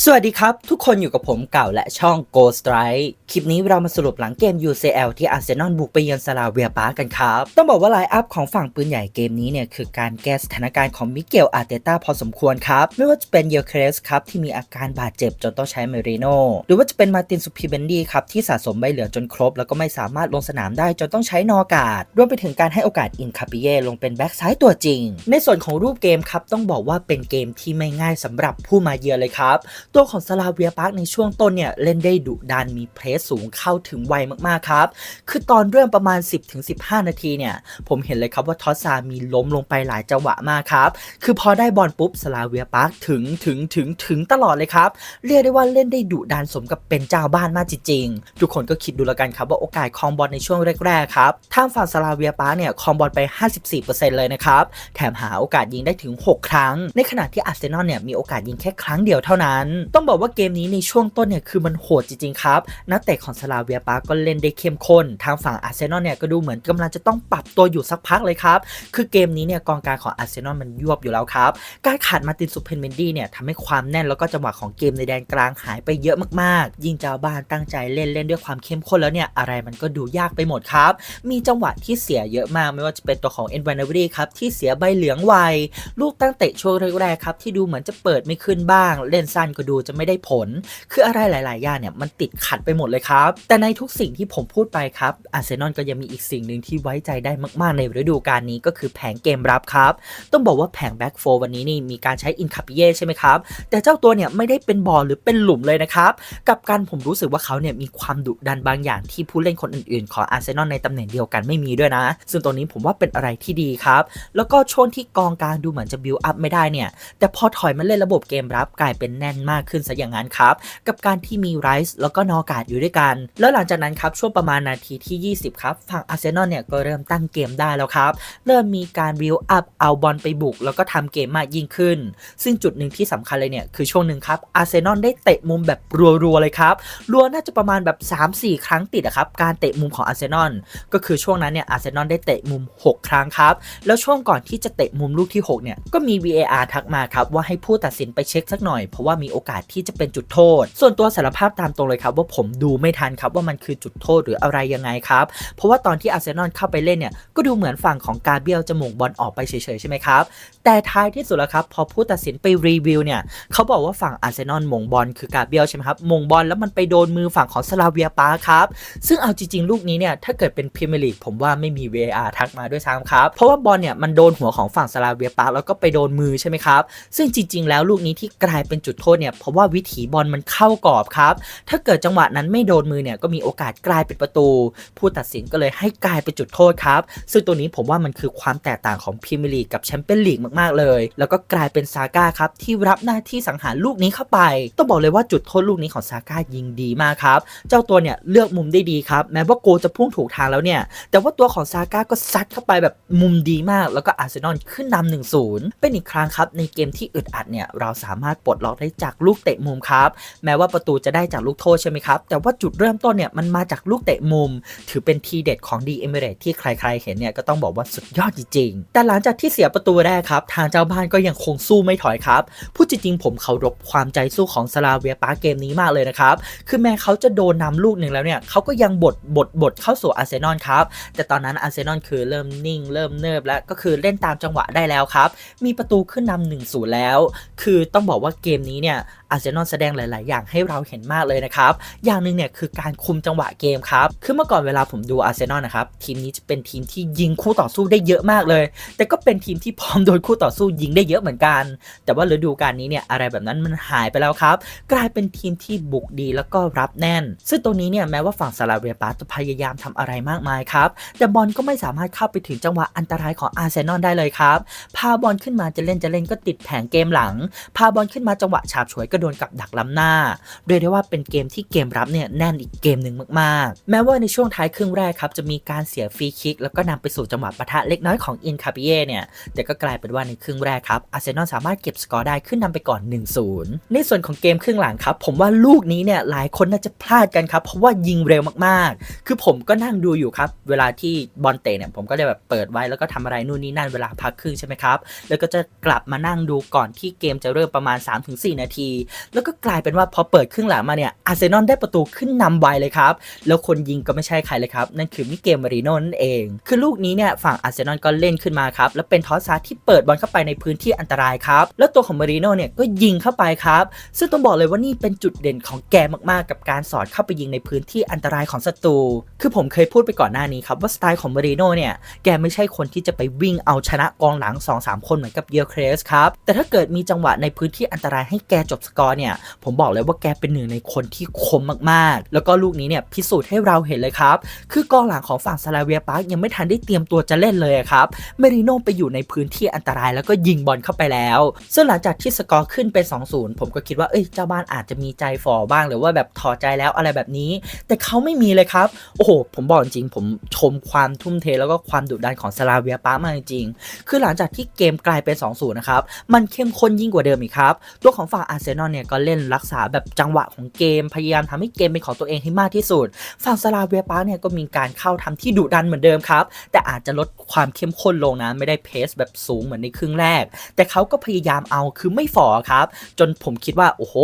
สวัสดีครับทุกคนอยู่กับผมเก่าและช่อง Go Strike คลิปนี้เรามาสรุปหลังเกม UCL ที่อาร์เซนอลบุกไปเยือนซาลาเวียปาร์กันครับ ต้องบอกว่าไลน์อัพของฝั่งปืนใหญ่เกมนี้เนี่ย คือการแก้สถานการณ์ของมิเกลอาร์เตต้าพอสมควรครับ ไม่ว่าจะเป็นเยอเครสครับ ที่มีอาการบาดเจ็บจนต้องใช้เมริโนหรือว่าจะเป็นมาตินสุพิเบนดีครับ ที่สะสมใบเหลืองจนครบ แล้วก็ไม่สามารถลงสนามได้จนต้องใช้นอกาดรวมไปถึงการให้โอกาสอินคาปิเย่ลงเป็นแบ็กซ้ายตัวจริง ในส่วนของรูปเกมครับต้องบอกว่าเป็นเกมที่ไม่ง่ายสำหรับผู้มาเยือนเลยครับตัวของซาลาเวียปาร์กในช่วงต้นเนี่ยเล่นได้ดุดันมีเพรสสูงเข้าถึงไวมากๆครับ คือตอนเริ่มประมาณ 10-15 นาทีเนี่ยผมเห็นเลยครับว่าทอสซามีล้มลงไปหลายจังหวะมากครับ คือพอได้บอลปุ๊บซาลาเวียปาร์กถึงถึงถึงถึงตลอดเลยครับ เรียกได้ว่าเล่นได้ดุดันสมกับเป็นเจ้าบ้านมากจริงๆ ทุกคนก็คิดดูแล้วกันครับว่าโอกาสคองบอลในช่วงแรกๆครับทางฝั่งซาลาเวียปาร์กเนี่ยคองบอลไป 54%เลยนะครับแถมหาโอกาสยิงได้ถึง 6 ครั้ง ในขณะที่อาร์เซนอลเนี่ยมีโอกาสยิงแค่ครั้งเดียวเท่านั้นต้องบอกว่าเกมนี้ในช่วงต้นเนี่ยคือมันโหดจริงๆครับ นักเตะของซาลาเวียปาร์ก็เล่นได้เข้มข้น ทางฝั่งอาร์เซนอลเนี่ยก็ดูเหมือนกำลังจะต้องปรับตัวอยู่สักพักเลยครับ คือเกมนี้เนี่ยกองกลางของอาร์เซนอลมันยวบอยู่แล้วครับ การขาดมาตินสุเพนเมนดี้เนี่ยทำให้ความแน่นแล้วก็จังหวะของเกมในแดนกลางหายไปเยอะมากๆ ยิ่งเจ้าบ้านตั้งใจเล่นเล่นด้วยความเข้มข้นแล้วเนี่ยอะไรมันก็ดูยากไปหมดครับ มีจังหวะที่เสียเยอะมากไม่ว่าจะเป็นตัวของเอ็นวานาวรีครับที่เสียใบเหลืองไวลูกตั้งเตะช่วงแรกๆครับที่ดูเหมือนจะเปิดไม่ขึ้นบ้าง เล่นสั้นก็ดูจะไม่ได้ผล คืออะไรหลาย ๆ อย่างเนี่ยมันติดขัดไปหมดเลยครับ แต่ในทุกสิ่งที่ผมพูดไปครับอาร์เซนอลก็ยังมีอีกสิ่งหนึ่งที่ไว้ใจได้มาก ๆ ในฤดูกาลนี้ก็คือแผงเกมรับครับ ต้องบอกว่าแผงแบ็กโฟวันนี้นี่มีการใช้อินคาปิเย่ใช่ไหมครับ แต่เจ้าตัวเนี่ยไม่ได้เป็นบอลหรือเป็นหลุมเลยนะครับกับการผมรู้สึกว่าเขาเนี่ยมีความดุดันบางอย่างที่ผู้เล่นคนอื่น ๆ ของอาร์เซนอลในตำแหน่งเดียวกันไม่มีด้วยนะ ซึ่งตรงนี้ผมว่าเป็นอะไรที่ดีครับ แล้วก็ช่วงที่กองกลางดูเหมือนจะบิวอัพไม่ได้เนี่ย แต่พอถอยมาเล่นระบบเกมรับกลายเป็นแน่นมากขึ้นซะอย่างนั้นครับ กับการที่มีไรส์แล้วก็นอกาดอยู่ด้วยกัน แล้วหลังจากนั้นครับช่วงประมาณนาทีที่ 20 ครับ ฝั่งอาร์เซนอลเนี่ยก็เริ่มตั้งเกมได้แล้วครับ เริ่มมีการบิวอัพเอาบอลไปบุก แล้วก็ทำเกมมากยิ่งขึ้น ซึ่งจุดหนึ่งที่สำคัญเลยเนี่ยคือช่วงหนึ่งครับอาร์เซนอลได้เตะมุมแบบรัวๆเลยครับรัวน่าจะประมาณแบบ 3-4 ครั้งติดอะครับการเตะมุมของอาร์เซนอลก็คือช่วงนั้นเนี่ยอาร์เซนอลได้เตะมุม 6 ครั้งครับแล้วช่วงก่อนที่จะเตะมุมลูกที่6เนี่ยก็มี VAR ทักมาครับว่าให้ผู้ตัดสินไปเช็คสักหน่อยเพราะว่ามีโอกาสที่จะเป็นจุดโทษ ส่วนตัวสารภาพตามตรงเลยครับว่าผมดูไม่ทันครับว่ามันคือจุดโทษหรืออะไรยังไงครับ เพราะว่าตอนที่อาร์เซนอลเข้าไปเล่นเนี่ยก็ดูเหมือนฝั่งของกาเบียลจะม่งบอลออกไปเฉยๆใช่ไหมครับแต่ท้ายที่สุดแล้วครับพอผู้ตัดสินไปรีวิวเนี่ยเขาบอกว่าฝั่งอาร์เซนอลมงบอลคือกาเบียลใช่ไหมครับมงบอลแล้วมันไปโดนมือฝั่งของสลาเวียปาครับซึ่งเอาจริงๆลูกนี้เนี่ยถ้าเกิดเป็นพรีเมียร์ลีกผมว่าไม่มี VAR ทักมาด้วยซ้ำครับเพราะว่าบอลเนี่ยมันโดนหัวของฝั่งสลาเวียปาแล้วก็ไปโดนมือใช่ไหมครับซึ่งจริง ๆ แล้วลูกนี้ที่กลายเป็นจุดโทษเนี่ยเพราะว่าวิถีบอลมันเข้ากรอบครับ ถ้าเกิดจังหวะนั้นไม่โดนมือเนี่ยก็มีโอกาสกลายเป็นประตู ผู้ตัดสินก็เลยให้กลายเป็นจุดโทษครับ ซึ่งตัวนี้ผมว่ามันคือความแตกต่างของพรีเมียร์ลีกกับแชมเปี้ยนลีกมาก ๆ เลย แล้วก็กลายเป็นซาก้าครับที่รับหน้าที่สังหารลูกนี้เข้าไป ต้องบอกเลยว่าจุดโทษลูกนี้ของซาก้ายิงดีมากครับ เจ้าตัวเนี่ยเลือกมุมได้ดีครับแม้ว่าโกจะพุ่งถูกทางแล้วเนี่ย แต่ว่าตัวของซาก้าก็ซัดเข้าไปแบบมุมดีมาก แล้วก็อาร์เซนอลขึ้นนำหนึ่งศูนย์เป็นอีกครั้งครับในเกมที่อึดอัดเนี่ยเราสามารถปลดล็อกได้จากลูกเตะมุมครับ แม้ว่าประตูจะได้จากลูกโทษใช่ไหมครับ แต่ว่าจุดเริ่มต้นเนี่ยมันมาจากลูกเตะมุม ถือเป็นทีเด็ดของดีเอเมเรตที่ใครๆ เห็นเนี่ยก็ต้องบอกว่าสุดยอดจริงๆ แต่หลังจากที่เสียประตูแรกครับ ทางเจ้าบ้านก็ยังคงสู้ไม่ถอยครับพูดจริงๆผมเคารพความใจสู้ของสลาเวียปาเกมนี้มากเลยนะครับ คือแม้เขาจะโดนนำลูกหนึ่งแล้วเนี่ยเขาก็ยังบดบดบดเข้าสู่อาร์เซนอลครับ แต่ตอนนั้นอาร์เซนอลคือเริ่มนิ่ง เริ่มเนิบแล้วก็คือเล่นตามจังหวะได้แล้วครับ มีประตูขึ้นนำหนึ่งศูนย์แล้ว คือต้องบอกว่าเกมนี้เนี่ยอาร์เซนอลแสดงหลาย ๆ อย่างให้เราเห็นมากเลยนะครับ อย่างหนึ่งเนี่ยคือการคุมจังหวะเกมครับ คือเมื่อก่อนเวลาผมดูอาร์เซนอลนะครับ ทีมนี้จะเป็นทีมที่ยิงคู่ต่อสู้ได้เยอะมากเลย แต่ก็เป็นทีมที่พร้อมโดนคู่ต่อสู้ยิงได้เยอะเหมือนกัน แต่ว่าฤดูกาลนี้เนี่ยอะไรแบบนั้นมันหายไปแล้วครับ กลายเป็นทีมที่บุกดีแล้วก็รับแน่น ซึ่งตรงนี้เนี่ยแม้ว่าฝั่งซาลาเวียปาจะพยายามทำอะไรมากมายครับ แต่บอลก็ไม่สามารถเข้าไปถึงจังหวะอันตรายของอาร์เซนอลได้เลยครับ พาบอลขึ้นมาจะเล่นจะเล่นก็ติดแผงเกมหลัง พาบอลขึ้นมาจังหวะฉาบฉวยก็โดนกับดักล้ำหน้า เรียกได้ว่าเป็นเกมที่เกมรับเนี่ยแน่นอีกเกมหนึ่งมากๆ แม้ว่าในช่วงท้ายครึ่งแรกครับจะมีการเสียฟรีคิก แล้วก็นำไปสู่จังหวะปะทะเล็กน้อยของอินคาปิเย่เนี่ยแต่ก็กลายเป็นว่าในครึ่งแรกครับอาร์เซนอลสามารถเก็บสกอร์ได้ขึ้นนำไปก่อน 1-0 ในส่วนของเกมครึ่งหลังครับผมว่าลูกนี้เนี่ยหลายคนน่าจะพลาดกันครับเพราะว่ายิงเร็วมากๆ คือผมก็นั่งดูอยู่ครับเวลาที่บอลเตะเนี่ยผมก็จะแบบเปิดไว้แล้วก็ทำอะไรนู่นนี่นั่นเวลาพักครึ่งใช่ไหมครับแล้วก็จะกลับมานั่งดูก่อนที่เกมจะเริ่มประมาณ 3-4 นาทีแล้วก็กลายเป็นว่าพอเปิดครึ่งหลังมาเนี่ยอาร์เซนอลได้ประตูขึ้นนำไวเลยครับ แล้วคนยิงก็ไม่ใช่ใครเลยครับ นั่นคือมิเกลมาริโนนั่นเอง คือลูกนี้เนี่ยฝั่งอาร์เซนอลก็เล่นขึ้นมาครับ แล้วเป็นทอสซาที่เปิดบอลเข้าไปในพื้นที่อันตรายครับ แล้วตัวของมาริโนเนี่ยก็ยิงเข้าไปครับ ซึ่งต้องบอกเลยว่านี่เป็นจุดเด่นของแกมากๆ กับการสอดเข้าไปยิงในพื้นที่อันตรายของศัตรู คือผมเคยพูดไปก่อนหน้านี้ครับว่าสไตล์ของมาริโนเนี่ยแกไม่ใช่คนที่จะไปวิ่งเอาชนะกองหลัง 2-3 คนเหมือนกับเดียเครสครับ แต่ถ้าเกิดมีจังหวะในพื้นที่อันตรายให้แกจบสกอร์เนี่ย ผมบอกเลยว่าแกเป็นหนึ่งในคนที่คมมากๆ แล้วก็ลูกนี้เนี่ยพิสูจน์ให้เราเห็นเลยครับ คือกองหลังของฝั่งซาลาเวียปาร์กยังไม่ทันได้เตรียมตัวจะเล่นเลยครับ เมริโน่ไปอยู่ในพื้นที่อันตรายแล้วก็ยิงบอลเข้าไปแล้ว ซึ่งหลังจากที่สกอร์ขึ้นเป็น 2-0 ผมก็คิดว่าเอ้ยเจ้าบ้านอาจจะมีใจฝ่อบ้างหรือว่าแบบถอดใจแล้วอะไรแบบนี้ แต่เขาไม่มีเลยครับ โอ้โห ผมบอกจริง ผมชมความทุ่มเทแล้วก็ความดุดันของซาลาเวียปาร์กมาจริง คือหลังจากที่เกมกลายเป็น 2-0 นะครับ มันเข้มข้นยิ่งกว่าเดิมอีกครับ ตัวของฝั่งอาเซนอลเนี่ยก็เล่นรักษาแบบจังหวะของเกม พยายามทำให้เกมเป็นของตัวเองให้มากที่สุด ฝั่งสลาเวียปาเนี่ยก็มีการเข้าทำที่ดุดันเหมือนเดิมครับ แต่อาจจะลดความเข้มข้นลงนะ ไม่ได้เพสแบบสูงเหมือนในครึ่งแรก แต่เขาก็พยายามเอาคือไม่ฝ่อครับ จนผมคิดว่าโอ้โห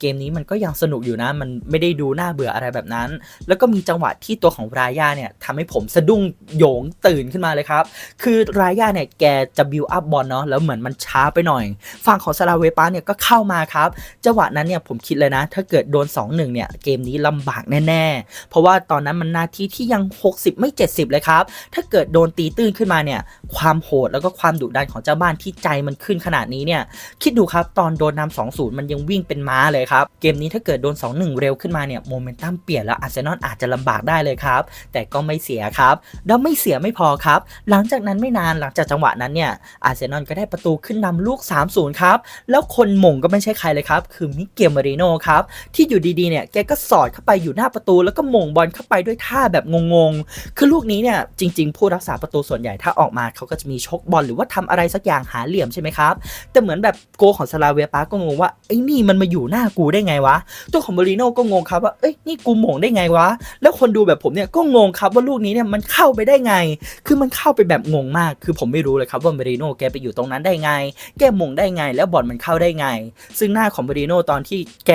เกมนี้มันก็ยังสนุกอยู่นะ มันไม่ได้ดูน่าเบื่ออะไรแบบนั้น แล้วก็มีจังหวะที่ตัวของรายาเนี่ยทำให้ผมสะดุ้งโยงตื่นขึ้นมาเลยครับ คือรายาเนี่ยแกจะบิวอัพบอลเนาะแล้วเหมือนมันช้าไปหน่อย ฝั่งของซาลาเวปาเนี่ยก็เข้ามาครับ จังหวะนั้นเนี่ยผมคิดเลยนะ ถ้าเกิดโดน 2-1เนี่ยเกมนี้ลำบากแน่ ๆ เพราะว่าตอนนั้นมันนาทีที่ยัง 60 ไม่ 70 เลยครับ ถ้าเกิดโดนตีตื้นขึ้นมาเนี่ยความโหดแล้วก็ความดุดันของเจ้าบ้านที่ใจมันขึ้นขนาดนี้เนี่ยคิดดูครับตอนโดนนำ2-0มันยังวิ่งเป็นม้าเลยครับ เกมนี้ถ้าเกิดโดน 2-1 เร็วขึ้นมาเนี่ยโมเมนตัมเปลี่ยนแล้วอาร์เซนอลอาจจะลำบากได้เลยครับ แต่ก็ไม่เสียครับแล้วไม่เสียไม่พอครับ หลังจากนั้นไม่นานหลังจากจังหวะนั้นเนี่ยอาร์เซนอลก็ได้ประตูขึ้นนำลูก 3-0 ครับ แล้วคนหม่งก็ไม่ใช่ใครเลยครับ คือมิเกลมาริโนครับที่อยู่ดีๆเนี่ยแกก็สอดเข้าไปอยู่หน้าประตู แล้วก็หม่งบอลเข้าไปด้วยท่าแบบงงๆคือลูกนี้เนี่ยจริง ๆ ผู้รักษาประตูส่วนใหญ่ถ้าออกมาเขาก็จะมีชกบอลหรือว่าทำอะไรสักอย่างหาเหลี่ยมใช่ไหมครับแต่เหมือนแบบโกของซาลาเวียปาก็งงว่าไอ้นี่มันมาอยู่หน้ากูได้ไงวะตัวของบริโน่ก็งงครับว่าเอ้ยนี่กูหม่งได้ไงวะ แล้วคนดูแบบผมเนี่ยก็งงครับว่าลูกนี้เนี่ยมันเข้าไปได้ไง คือมันเข้าไปแบบงงมาก คือผมไม่รู้เลยครับว่าบริโน่แกไปอยู่ตรงนั้นได้ไง แกหม่งได้ไง แล้วบอลมันเข้าได้ไง ซึ่งหน้าของบริโน่ตอนที่แก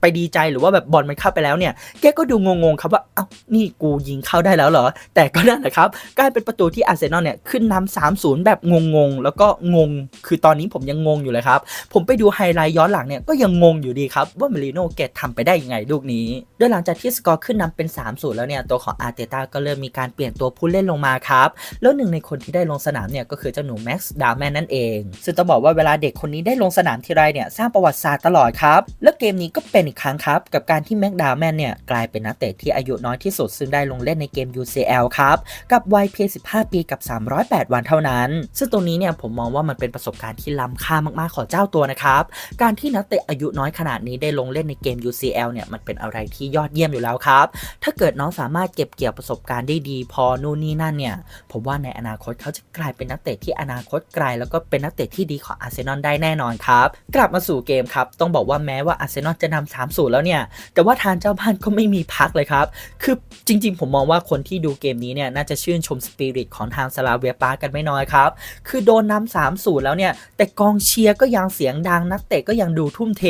ไปดีใจหรือว่าแบบบอลมันเข้าไปแล้วเนี่ยแกก็ดูงงๆครับว่าเอ้านี่กูยิงเข้าได้แล้วเหรอ แต่ก็นั่นแหละครับกลายเป็นประตูที่อาร์เซนอลเนี่ยขึ้นนำ3-0แบบงงๆ แล้วก็งง คือตอนนี้ผมยังงงอยู่เลยครับ ผมไปดูไฮไลท์ย้อนหลังเนี่ยก็ยังงงอยู่ดีครับว่ามาริโน่แกทำไปได้ยังไงลูกนี้ โดยหลังจากที่สกอร์ขึ้นนำเป็น3-0แล้วเนี่ยตัวของอาร์เตต้าก็เริ่มมีการเปลี่ยนตัวผู้เล่นลงมาครับแล้วหนึ่งในคนที่ได้ลงสนามเนี่ยก็คือเจ้าหนูแม็กซ์ดาวแมนนั่นเอง ซึ่งต้องบอกว่าเวลาเด็กคนนี้ได้ลงสนามทีไรเนี่ยสร้างประวัติศาสตร์ตลอดครับ และเกมนี้ก็เป็นอีกครั้งครับ กับการที่แม็กดาวแมนเนี่ย กลายเป็นนักเตะที่อายุน้อยที่สุด ซึ่งได้ลงเล่นในเกม UCL ครับ กับวัยเพียง 15 ปีกับ 308 วันเท่านั้น ซึ่งตรงนี้เนี่ยผมมองว่ามันเป็นประสบการณ์ที่ล้ำค่ามากๆของเจ้าตัวนะครับ การที่นักเตะอายุน้อยขนาดนี้ได้ลงเล่นในเกม UCL เนี่ยมันเป็นอะไรที่ยอดเยี่ยมอยู่แล้วครับ ถ้าเกิดน้องสามารถเก็บเกี่ยวประสบการณ์ได้ดีพอนู่นนี่นั่นเนี่ยผมว่าในอนาคตเขาจะกลายเป็นนักเตะที่อนาคตไกลแล้วก็เป็นนักเตะที่ดีของอาร์เซนอลได้แน่นอนครับ กลับมาสู่เกมครับต้องบอกว่าแม้ว่าอาร์เซนอลจะนำ3 0 แล้วเนี่ย แต่ว่าทางเจ้าบ้านก็ไม่มีพักเลยครับ คือจริงๆ ผมมองว่าคนที่ดูเกมนี้เนี่ยน่าจะชื่นชมสปิริตของทางซาลาเวียปากันไม่น้อยครับ คือโดนนำ3 0 แล้วเนี่ย แต่กองเชียร์ก็ยังเสียงดังนักเตะก็ยังดูทุ่มเท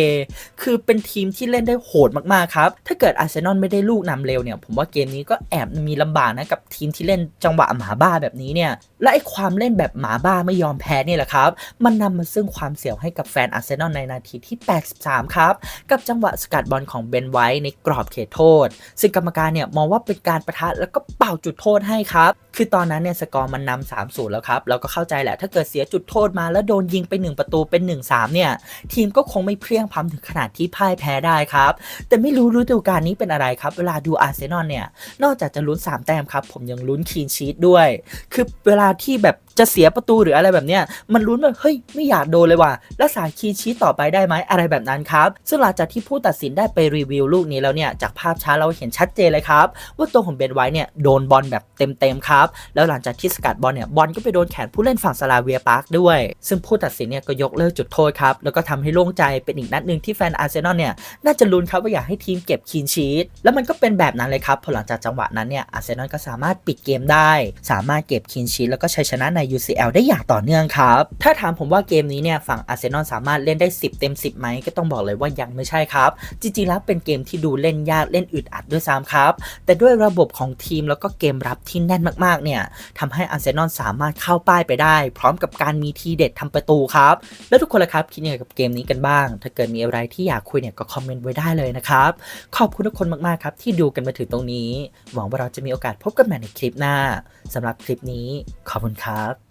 คือเป็นทีมที่เล่นได้โหดมากๆครับ ถ้าเกิดอาร์เซนอลไม่ได้ลูกนำเร็วเนี่ย ผมว่าเกมนี้ก็แอบมีลำบากนะกับทีมที่เล่นจังหวะหมาบ้าแบบนี้เนี่ย และไอ้ความเล่นแบบหมาบ้าไม่ยอมแพ้นี่แหละครับ มันนำมาซึ่งความเสียวให้กับแฟนอาร์เซนอลในนาทีที่ 83 ครับ กับจังหวะสกัดบอลของเบนไวท์ในกรอบเขตโทษ ซึ่งกรรมการเนี่ยมองว่าเป็นการประทะแล้วก็เป่าจุดโทษให้ครับ คือตอนนั้นเนี่ยสกอร์มันนำ3 0แล้วครับเราก็เข้าใจแหละถ้าเกิดเสียจุดโทษมาแล้วโดนยิงไป 1 ประตูเป็น 1-3 เนี่ย ทีมก็คงไม่เพลียงพล้ำถึงขนาดที่พ่ายแพ้ได้ครับ แต่ไม่รู้ฤดูกาลนี้เป็นอะไรครับ เวลาดูอาร์เซนอลเนี่ย นอกจากจะลุ้น 3 แต้มครับ ผมยังลุ้นคีนชีตด้วย คือเวลาที่แบบจะเสียประตูหรืออะไรแบบเนี้ยมันลุ้นแบบเฮ้ยไม่อยากโดนเลยว่ะรักษาคีนชีตต่อไปได้ไหมอะไรแบบนั้นครับซึ่งหลังจากที่ผู้ตัดสินได้ไปรีวิวลูกนี้แล้วเนี่ยจากภาพช้าเราเห็นชัดเจนเลยครับว่าตัวของเบนไวท์เนี่ยโดนบอลแบบเต็มๆครับแล้วหลังจากที่สกัดบอลเนี่ยบอลก็ไปโดนแขนผู้เล่นฝั่งซาลาเวียปาร์กด้วย ซึ่งผู้ตัดสินเนี่ยก็ยกเลิกจุดโทษครับ แล้วก็ทำให้โล่งใจเป็นอีกนัดหนึ่งที่แฟนอาร์เซนอลเนี่ยน่าจะลุ้นครับว่าอยากให้ทีมเก็บคีนชีตแล้วมันก็เป็นแบบนั้นเลยครับพอหลังจากจังหวะนั้นเนี่ยอาร์เซนอลก็สามารถปิดเกมได้ สามารถเก็บคีนชีตแล้วก็ชัยชนะใน UCL ได้อย่างต่อเนื่องครับถ้าถามผมว่าเกมนี้เนี่ยฝั่งอาร์เซนอลสามารถเล่นได้ 10 เต็ม 10ไหมก็ต้องบอกเลยว่ายังไม่ใช่ครับ จริงๆแล้วเป็นเกมที่ดูเล่นยากเล่นอึดอัดด้วยซ้ำครับแต่ด้วยระบบของทีมแล้วก็เกมรับที่แน่นมากๆเนี่ยทำให้อาร์เซนอลสามารถเข้าป้ายไปได้ พร้อมกับการมีทีเด็ดทำประตูครับ แล้วทุกคนละครับคิดยังไงกับเกมนี้กันบ้าง ถ้าเกิดมีอะไรที่อยากคุยเนี่ยก็คอมเมนต์ไว้ได้เลยนะครับ ขอบคุณทุกคนมากๆครับที่ดูกันมาถึงตรงนี้ หวังว่าเราจะมีโอกาสพบกันใหม่ในคลิปหน้าสำหรับคลิปนี้ขอบคุณครับ